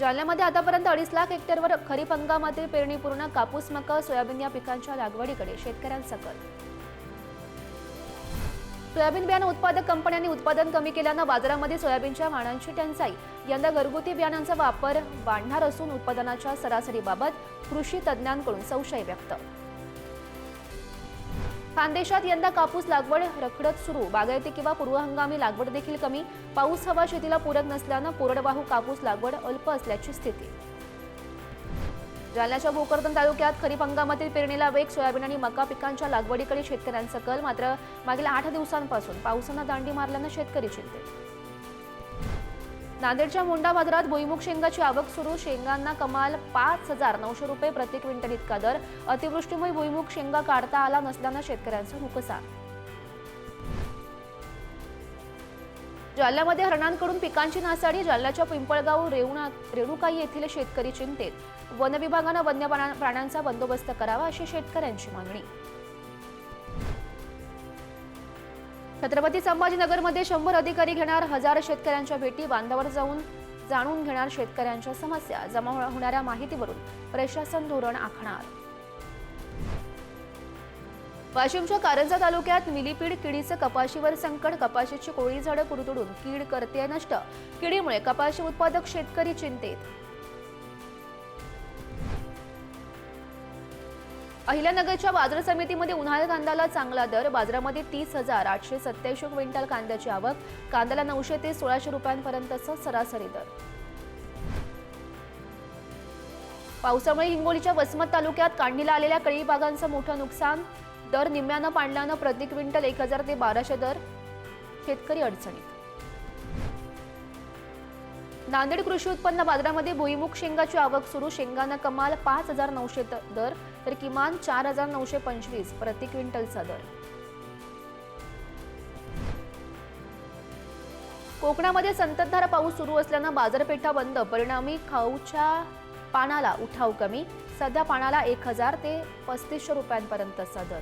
जालन्यामध्ये आतापर्यंत अडीच लाख हेक्टरवर खरीप हंगामातील पेरणी पूर्ण कापूस मका सोयाबीन या पिकांच्या लागवडीकडे शेतकऱ्यांचा कल सोयाबीन बियाणं उत्पादक कंपन्यांनी उत्पादन कमी केल्यानं बाजारामध्ये सोयाबीनच्या वाणांची टंचाई. यंदा घरगुती बियाणांचा वापर वाढणार असून उत्पादनाच्या सरासरीबाबत कृषी तज्ज्ञांकडून संशय व्यक्त. खानदेशात यंदा कापूस लागवड रखडत सुरू. बागायती किंवा पूर्व हंगामी लागवड देखील कमी. पाऊस हवा शेतीला पूरक नसल्यानं कोरडवाहू कापूस लागवड अल्प असल्याची स्थिती. जालन्याच्या भोकरदन तालुक्यात खरीप हंगामातील पेरणीला वेग सोयाबीन आणि मका पिकांच्या लागवडीकडे शेतकऱ्यांचा कल. मात्र मागील आठ दिवसांपासून पावसानं दांडी मारल्यानं शेतकरी चिंतेत. नांदेडच्या मुंडा बाजारात भुईमुग शेंगाची आवक सुरू. शेंगांना कमाल पाच हजार नऊशे रुपये प्रति क्विंटल इतका दर. अतिवृष्टीमुळे भुईमुग शेंगा काढता आला नसल्यानं शेतकऱ्यांचं नुकसान. जालन्यामध्ये हरणांकडून पिकांची नासाडी. जालन्याच्या पिंपळगाव रेवणा रेणुकाई येथील शेतकरी चिंतेत. वनविभागानं वन्य प्राणा- प्राण्यांचा बंदोबस्त करावा अशी शेतकऱ्यांची मागणी. छत्रपती संभाजीनगरमध्ये शंभर अधिकारी घेणार हजार शेतकऱ्यांच्या भेटी बांधावर जाऊन जाणून घेणार शेतकऱ्यांच्या समस्या. जमा होणाऱ्या माहितीवरून प्रशासन धोरण आखणार. वाशिमच्या कारंजा तालुक्यात मिलीपीड किडीचं कपाशीवर संकट कपाशीची कोळी झाडं कुरतडून कीड करते नष्ट. किडीमुळे कपाशी उत्पादक शेतकरी चिंतेत. अहिल्यानगरच्या बाजार समितीमध्ये उन्हाळी कांद्याला चांगला दर बाजारामध्ये तीस हजार आठशे सत्याऐंशी क्विंटल कांद्याची आवक कांद्याला नऊशे ते सोळाशे रुपयांपर्यंतचा सरासरी दर. पावसामुळे हिंगोलीच्या वसमत तालुक्यात काढणीला आलेल्या कळी बागांचं मोठं नुकसान दर निम्म्यानं पाडल्यानं प्रति क्विंटल एक हजार ते बाराशे दर शेतकरी अडचणीत. नांदेड कृषी उत्पन्न बाजारामध्ये भुईमुग शेंगाची आवक सुरू. शेंगांना कमाल पाच हजार नऊशे दर तर किमान चार हजार नऊशे पंचवीस प्रति क्विंटलचा दर. कोकणामध्ये संततधार पाऊस सुरू असल्यानं बाजारपेठा बंद. परिणामी खाऊच्या पानाला उठाव कमी. सध्या पानाला एक हजार ते पस्तीसशे रुपयांपर्यंतचा दर.